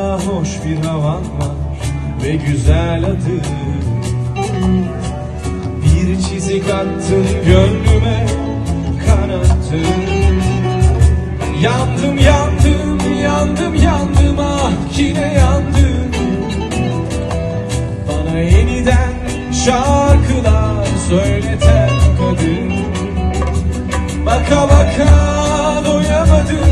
Hoş bir havan var ve güzel adı. Bir çizik attın gönlüme kanattın Yandım yandım yandım yandım ah yine yandım. Bana yeniden şarkılar söyleten kadın. Baka baka doyamadım.